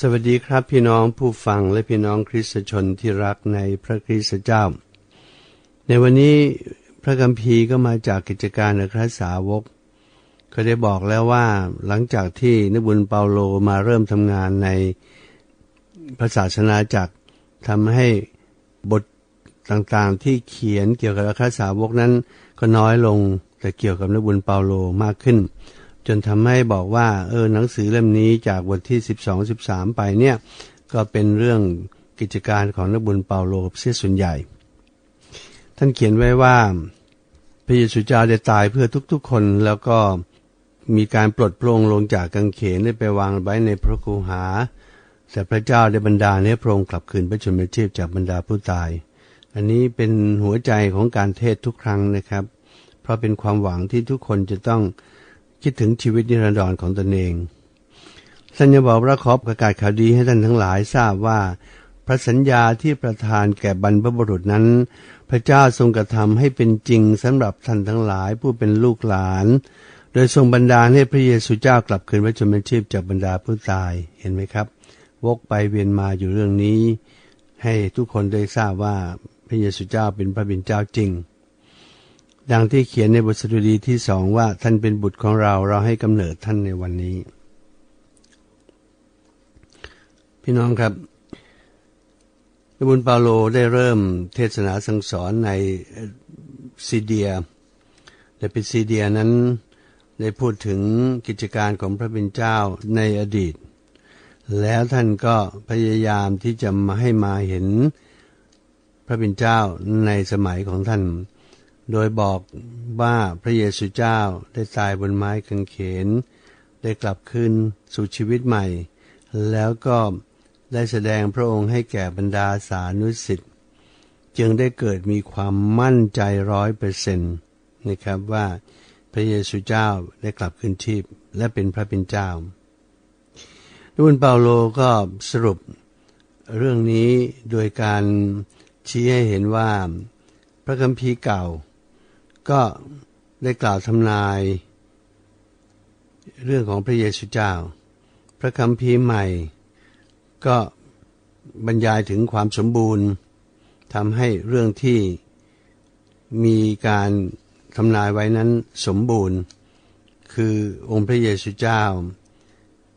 สวัสดีครับพี่น้องผู้ฟังและพี่น้องคริสตชนที่รักในพระคริสตเจ้า ในวันนี้พระกัมภีร์ก็มาจากกิจการอัครสาวกเขาได้บอกแล้วว่าหลังจากที่นบุญเปาโลมาเริ่มทำงานในพระศาสนาจักรทำให้บทต่างๆที่เขียนเกี่ยวกับอัครสาวกนั้นก็น้อยลงแต่เกี่ยวกับนบุญเปาโลมากขึ้น จนทำให้บอกว่า เออหนังสือเล่มนี้จากบทที่ 12 13 ไปเนี่ย ก็เป็นเรื่องกิจการของนบุญเปาโลเสียส่วนใหญ่ ท่านเขียนไว้ว่าพระเยซูเจ้าได้ตายเพื่อทุกๆคนแล้วก็มีการปลดโปรงลงจากกังเขนได้ไปวางไว้ในพระคูหา แต่พระเจ้าได้บรรดาให้พระองค์กลับคืนพระชนม์ชีพจากบรรดาผู้ตาย อันนี้เป็นหัวใจของการเทศทุกครั้งนะครับ เพราะเป็นความหวังที่ทุกคนจะต้อง คิดถึงชีวิตนิรันดรของตนเองท่านยังบอกว่าขอบประกาศข่าวดีให้ท่านทั้งหลายทราบว่า พระสัญญาที่ประทานแก่บรรพบุรุษนั้น พระเจ้าทรงกระทำให้เป็นจริงสำหรับท่านทั้งหลายผู้เป็นลูกหลาน โดยทรงบันดาลให้พระเยซูเจ้ากลับคืนพระชนมชีพจากบรรดาผู้ตายเห็นไหมครับ วกไปเวียนมาอยู่เรื่องนี้ ให้ทุกคนได้ทราบว่าพระเยซูเจ้าเป็นพระบิดาเจ้าจริง ดังที่เขียนในบทสดุดีที่สองว่าท่านเป็นบุตรของเราเราให้กำเนิดท่านในวันนี้ พี่น้องครับพระบุญเปาโลได้เริ่มเทศนาสั่งสอนในซีเดียและเป็นซีเดียนั้นได้พูดถึงกิจการของพระบิดาเจ้าในอดีต แล้วท่านก็พยายามที่จะมาให้มาเห็นพระบิดาเจ้าในสมัยของท่าน โดยบอกว่าพระเยซูเจ้าได้ตายบนไม้กางเขน ได้กลับคืนสู่ชีวิตใหม่ แล้วก็ได้แสดงพระองค์ให้แก่บรรดาสานุสิทธิ์จึงได้เกิดมีความมั่นใจร้อยเปอร์เซ็นต์นะครับว่าพระเยซูเจ้าได้กลับคืนชีพและเป็นพระเป็นเจ้าดุนเปาโลก็สรุปเรื่องนี้โดยการชี้ให้เห็นว่าพระคัมภีร์เก่า ก็ได้กล่าวทำนาย เรื่องของพระเยซูเจ้า พระคัมภีร์ใหม่ ก็บรรยายถึงความสมบูรณ์ทำให้เรื่องที่มีการทำนายไว้นั้นสมบูรณ์ คือองค์พระเยซูเจ้า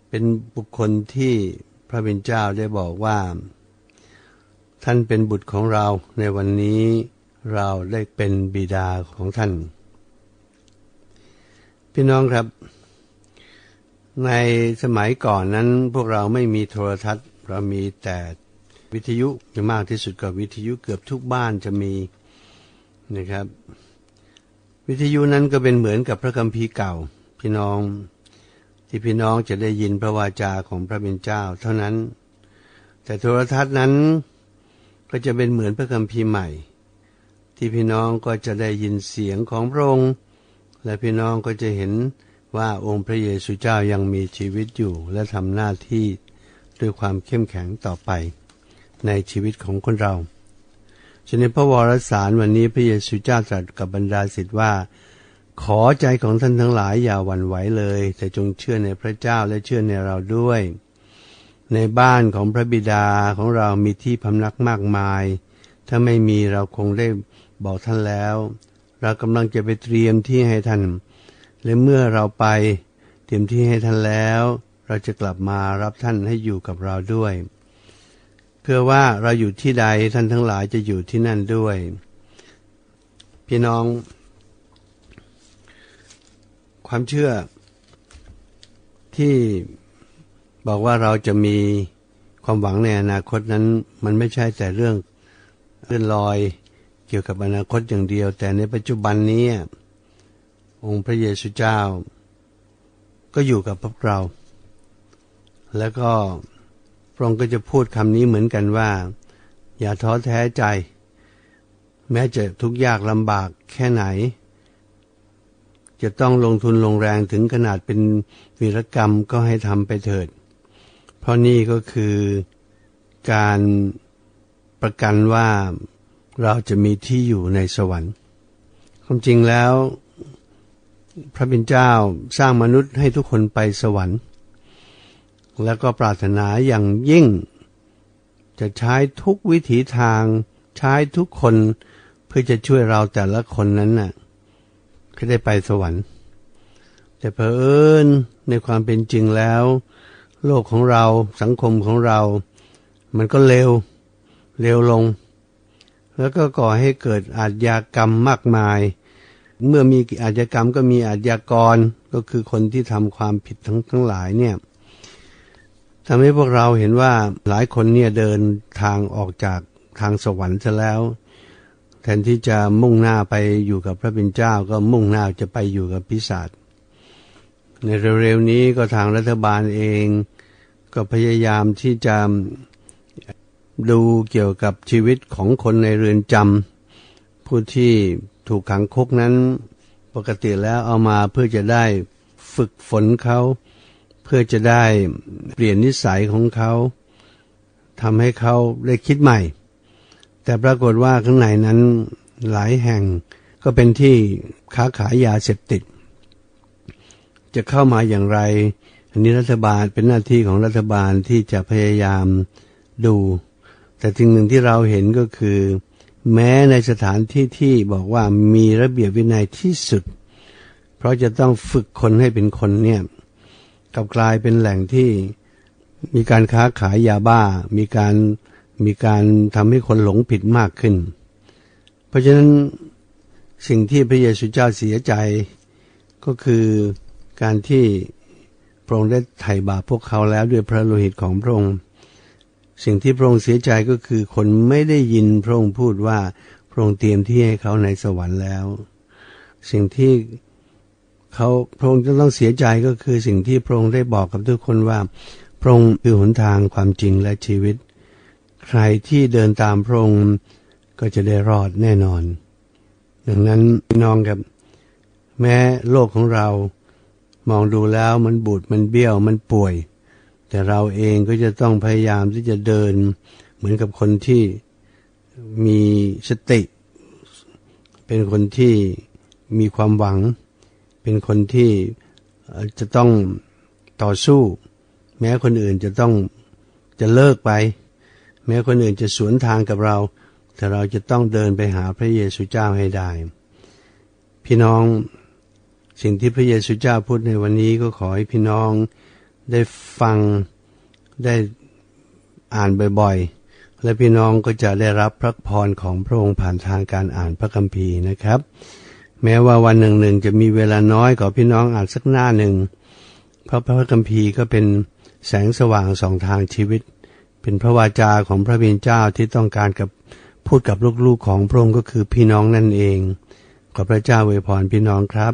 เป็นบุคคลที่พระบิดาเจ้าได้บอกว่า ท่านเป็นบุตรของเราในวันนี้ เราได้เป็นบิดาของท่าน พี่น้องครับ ในสมัยก่อนนั้นพวกเราไม่มีโทรทัศน์ เรามีแต่วิทยุจะมากที่สุดกับวิทยุเกือบทุกบ้านจะมีนะครับ วิทยุนั้นก็เป็นเหมือนกับพระคัมภีร์เก่า พี่น้องที่พี่น้องจะได้ยินพระวาจาของพระบิดาเจ้า เท่านั้น แต่โทรทัศน์นั้นก็จะเป็นเหมือนพระคัมภีร์ใหม่ ที่พี่น้องก็จะได้ยินเสียงของพระองค์ และพี่น้องก็จะเห็นว่าองค์พระเยซูเจ้ายังมีชีวิตอยู่ และทำหน้าที่ด้วยความเข้มแข็งต่อไป ในชีวิตของคนเราฉะนั้นพระวรสารวันนี้พระเยซูเจ้าตรัสกับบรรดาศิษย์ว่า ขอใจของท่านทั้งหลายอย่าหวั่นไหวเลย แต่จงเชื่อในพระเจ้าและเชื่อในเราด้วย ในบ้านของพระบิดาของเรามีที่พำนักมากมาย ถ้าไม่มีเราคงได้ บอกท่านแล้ว เรากำลังจะไปเตรียมที่ให้ท่าน และเมื่อเราไป เตรียมที่ให้ท่านแล้ว เราจะกลับมารับท่านให้อยู่กับเราด้วย เพื่อว่าเราอยู่ที่ใดท่านทั้งหลายจะอยู่ที่นั่นด้วย พี่น้อง ความเชื่อ ที่บอกว่าเราจะมีความหวังในอนาคตนั้น มันไม่ใช่แต่เรื่องเลื่อนลอย เกี่ยวกับอนาคตอย่างเดียว แต่ในปัจจุบันนี้ องค์พระเยซูเจ้า ก็อยู่กับพวกเรา แล้วก็พระองค์ก็จะพูดคำนี้เหมือนกันว่า อย่าท้อแท้ใจ แม้จะทุกข์ยากลำบากแค่ไหน จะต้องลงทุนลงแรงถึงขนาดเป็นวีรกรรมก็ให้ทำไปเถิด เพราะนี่ก็คือการประกันว่า เราจะมีที่อยู่ในสวรรค์ความจริงแล้ว พระบิดาเจ้าสร้างมนุษย์ให้ทุกคนไปสวรรค์ แล้วก็ปรารถนาอย่างยิ่ง จะใช้ทุกวิถีทาง ใช้ทุกคนเพื่อจะช่วยเราแต่ละคนนั้นน่ะก็ได้ไปสวรรค์ แต่เพอเอิญในความเป็นจริงแล้ว โลกของเราสังคมของเรา มันก็เร็วเร็วลง แล้วก็ก่อให้เกิดอาชญากรรมมากมาย เมื่อมีอาชญากรรมก็มีอาชญากรก็คือคนที่ทำความผิดทั้งทั้งหลายเนี่ยทำให้พวกเราเห็นว่าหลายคนเนี่ยเดินทางออกจากทางสวรรค์ซะแล้ว แทนที่จะมุ่งหน้าไปอยู่กับพระเป็นเจ้าก็มุ่งหน้าจะไปอยู่กับพิศาจในเร็วๆนี้ก็ทางรัฐบาลเอง ก็พยายามที่จะ ดูเกี่ยวกับชีวิตของคนในเรือนจำผู้ที่ถูกขังคุกนั้น ปกติแล้วเอามาเพื่อจะได้ฝึกฝนเขาเพื่อจะได้เปลี่ยนนิสัยของเขาทำให้เขาได้คิดใหม่ แต่ปรากฏว่าข้างในนั้นหลายแห่งก็เป็นที่ค้าขายยาเสพติด จะเข้ามาอย่างไร อันนี้รัฐบาลเป็นหน้าที่ของรัฐบาลที่จะพยายามดู แต่สิ่งหนึ่งที่เราเห็นก็คือ แม้ในสถานที่ที่บอกว่ามีระเบียบวินัยที่สุด เพราะจะต้องฝึกคนให้เป็นคนเนี่ยกับกลายเป็นแหล่งที่มีการค้าขายยาบ้า มีการมีการทำให้คนหลงผิดมากขึ้น เพราะฉะนั้นสิ่งที่พระเยซูเจ้าเสียใจก็คือการที่พระองค์ได้ไถ่บาปพวกเขาแล้วด้วยพระโลหิตของพระองค์ สิ่งที่พระองค์เสียใจก็คือคนไม่ได้ยินพระองค์พูดว่าพระองค์เตรียมที่ให้เขาในสวรรค์แล้ว สิ่งที่เขาพระองค์จะต้องเสียใจก็คือสิ่งที่พระองค์ได้บอกกับทุกคนว่าพระองค์คือหนทางความจริงและชีวิต ใครที่เดินตามพระองค์ก็จะได้รอดแน่นอน ดังนั้นน้องครับแม้โลกของเรามองดูแล้วมันบูดมันเบี้ยวมันป่วย แต่เราเองก็จะต้องพยายามที่จะเดินเหมือนกับคนที่มีสติ เป็นคนที่มีความหวัง เป็นคนที่จะต้องต่อสู้ แม้คนอื่นจะต้องจะเลิกไป แม้คนอื่นจะสวนทางกับเรา แต่เราจะต้องเดินไปหาพระเยซูเจ้าให้ได้ พี่น้องสิ่งที่พระเยซูเจ้าพูดในวันนี้ก็ขอให้พี่น้อง ได้ฟังได้อ่านบ่อยๆ และพี่น้องก็จะได้รับพระพรของพระองค์ผ่านทางการอ่านพระคัมภีร์นะครับ แม้ว่าวันหนึ่งหนึ่งจะมีเวลาน้อยขอพี่น้องอ่านสักหน้าหนึ่งเพราะพระคัมภีร์ก็เป็นแสงสว่างสองทางชีวิต เป็นพระวาจาของพระบิดาเจ้าที่ต้องการกับพูดกับลูกๆของพระองค์ก็คือพี่น้องนั่นเอง ขอพระเจ้าอวยพรพี่น้องครับ